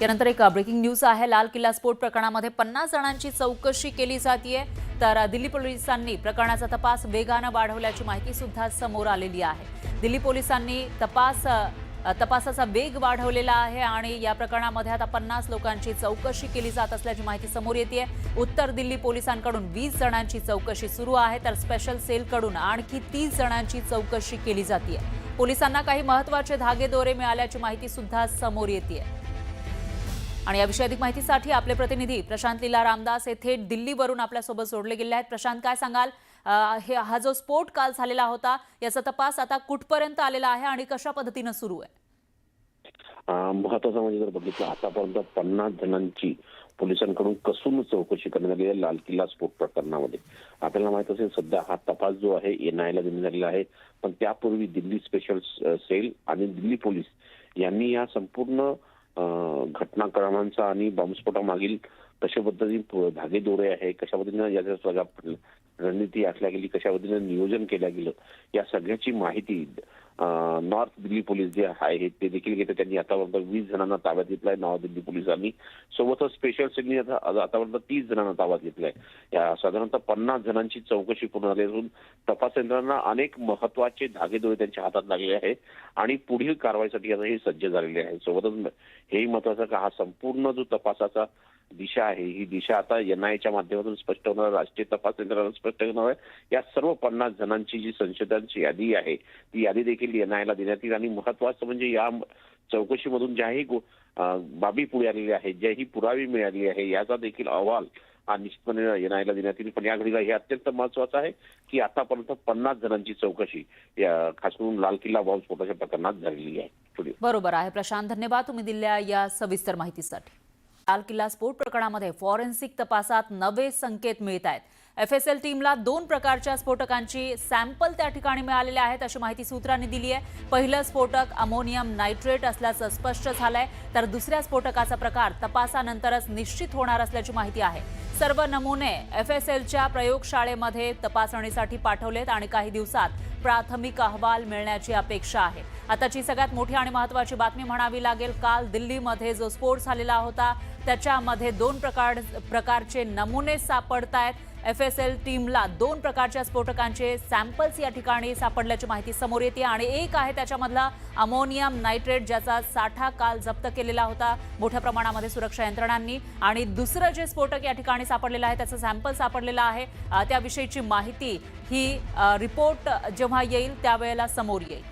यानंतर एक breaking news आहे. लाल किल्ला स्फोट प्रकरणामध्ये पन्नास जणांची चौकशी केली जाते तर दिल्ली पोलिसांनी प्रकरणाचा तपास वेगानं वाढवल्याची माहिती सुद्धा समोर आलेली आहे. दिल्ली पोलिसांनी तपास तपासाचा वेग वाढवलेला आहे आणि या प्रकरणामध्ये आता पन्नास लोकांची चौकशी केली जात असल्याची माहिती समोर येते उत्तर दिल्ली पोलिसांकडून वीस जणांची चौकशी सुरू आहे. तर स्पेशल सेलकडून आणखी तीस जणांची चौकशी केली जाते पोलिसांना काही महत्त्वाचे धागेदोरे मिळाल्याची माहिती सुद्धा समोर येते आणि याविषयी अधिक माहितीसाठी आपले प्रतिनिधी प्रशांत लीला रामदास हे थेट दिल्लीवरून आपल्यासोबत जोडले गेले आहेत. प्रशांत काय सांगाल? हे हा जो स्फोट काल झालेला होता याचा तपास आता कुठपर्यंत आलेला आहे आणि कशा पद्धतीनं सुरू आहे? महत्वाचं म्हणजे जर बघितलं आतापर्यंत पन्नास जणांची पोलिसांकडून कसून चौकशी करण्यात आली आहे लाल किल्ला स्फोट प्रकरणामध्ये. आपल्याला माहीत असेल सध्या हा तपास जो आहे एनआयला देण्यात आलेला आहे. पण त्यापूर्वी दिल्ली स्पेशल सेल आणि दिल्ली पोलीस यांनी या संपूर्ण घटनाक्रमांचा आणि बॉम्बस्फोटामागील कशा पद्धतीने धागे धागेदोरे आहे कशा पद्धतीनं याच्या सगळ्या रणनीती आखल्या गेली कशा पद्धतीने नियोजन केलं गेलं या सगळ्याची माहिती नॉर्थ दिल्ली पोलीस जे आहेत ते देखील घेते त्यांनी आतापर्यंत वीस जणांना ताब्यात घेतलाय नॉर्थ दिल्ली पोलिसांनी. सोबतच स्पेशल सेलनी आता आतापर्यंत तीस जणांना ताब्यात घेतलाय. या साधारणतः पन्नास जणांची चौकशी पूर्ण झाली असून तपास यंत्रणांना अनेक महत्त्वाचे धागेदोरे त्यांच्या हातात लागले आहे आणि पुढील कारवाईसाठी आता हे सज्ज झालेले आहे सोबतच हेही महत्वाचं का हा संपूर्ण जो तपासाचा दिशा आहे. ही दिशा आता एनआयच्या माध्यमातून स्पष्ट होणार राष्ट्रीय तपास यंत्रणा स्पष्ट होणार आहे. या सर्व पन्नास जणांची जी संशोधनाची यादी आहे ती यादी देखील एनआयला देण्यात येईल. आणि महत्वाचं म्हणजे या चौकशीमधून ज्याही बाबी पुढे आलेल्या आहेत ज्याही पुरावी मिळाली आहे याचा देखील अहवाल हा निश्चितपणे एनआयला देण्यात येईल. पण या घडीला हे अत्यंत महत्वाचं आहे की आतापर्यंत पन्नास जणांची चौकशी या खास करून लाल किल्ला बॉम्ब स्फोटाच्या प्रकरणात झालेली आहे. पुढे. बरोबर आहे. प्रशांत धन्यवाद. तुम्ही दिल्या या सविस्तर माहितीसाठी. लाल किल्ला स्फोट प्रकरणामध्ये फॉरेन्सिक तपासात नवे संकेत मिळत आहेत. एफ एस एल टीमला दोन प्रकारच्या स्फोटकांची सॅम्पल त्या ठिकाणी मिळालेले आहेत अशी माहिती सूत्रांनी दिली आहे. पहिलं स्फोटक अमोनियम नायट्रेट असल्याचं स्पष्ट झालंय. तर दुसऱ्या स्फोटकाचा प्रकार तपासानंतरच निश्चित होणार असल्याची माहिती आहे. सर्व नमुने एफ एस एलच्या प्रयोगशाळेमध्ये तपासणीसाठी पाठवलेत आणि काही दिवसात प्राथमिक अहवाल मिळण्याची अपेक्षा आहे. आताची सगळ्यात मोठी आणि महत्त्वाची बातमी म्हणावी लागेल काल दिल्लीमध्ये जो स्फोट झालेला होता त्याच्यामध्ये दोन प्रकार प्रकारचे नमुने सापडत आहेत एफ एस एल टीमला दोन प्रकारच्या स्फोटकांचे सॅम्पल्स या ठिकाणी सापडल्याची माहिती समोर येते आणि एक आहे त्याच्यामधला अमोनियम नायट्रेट ज्याचा साठा काल जप्त केलेला होता. मोठ्या प्रमाणामध्ये सुरक्षा यंत्रणांनी आणि दुसरं जे स्फोटक या ठिकाणी सापडलेलं आहे त्याचं सॅम्पल सापडलेलं आहे त्याविषयीची माहिती ही रिपोर्ट जेव्हा येईल त्यावेळेला समोर येईल.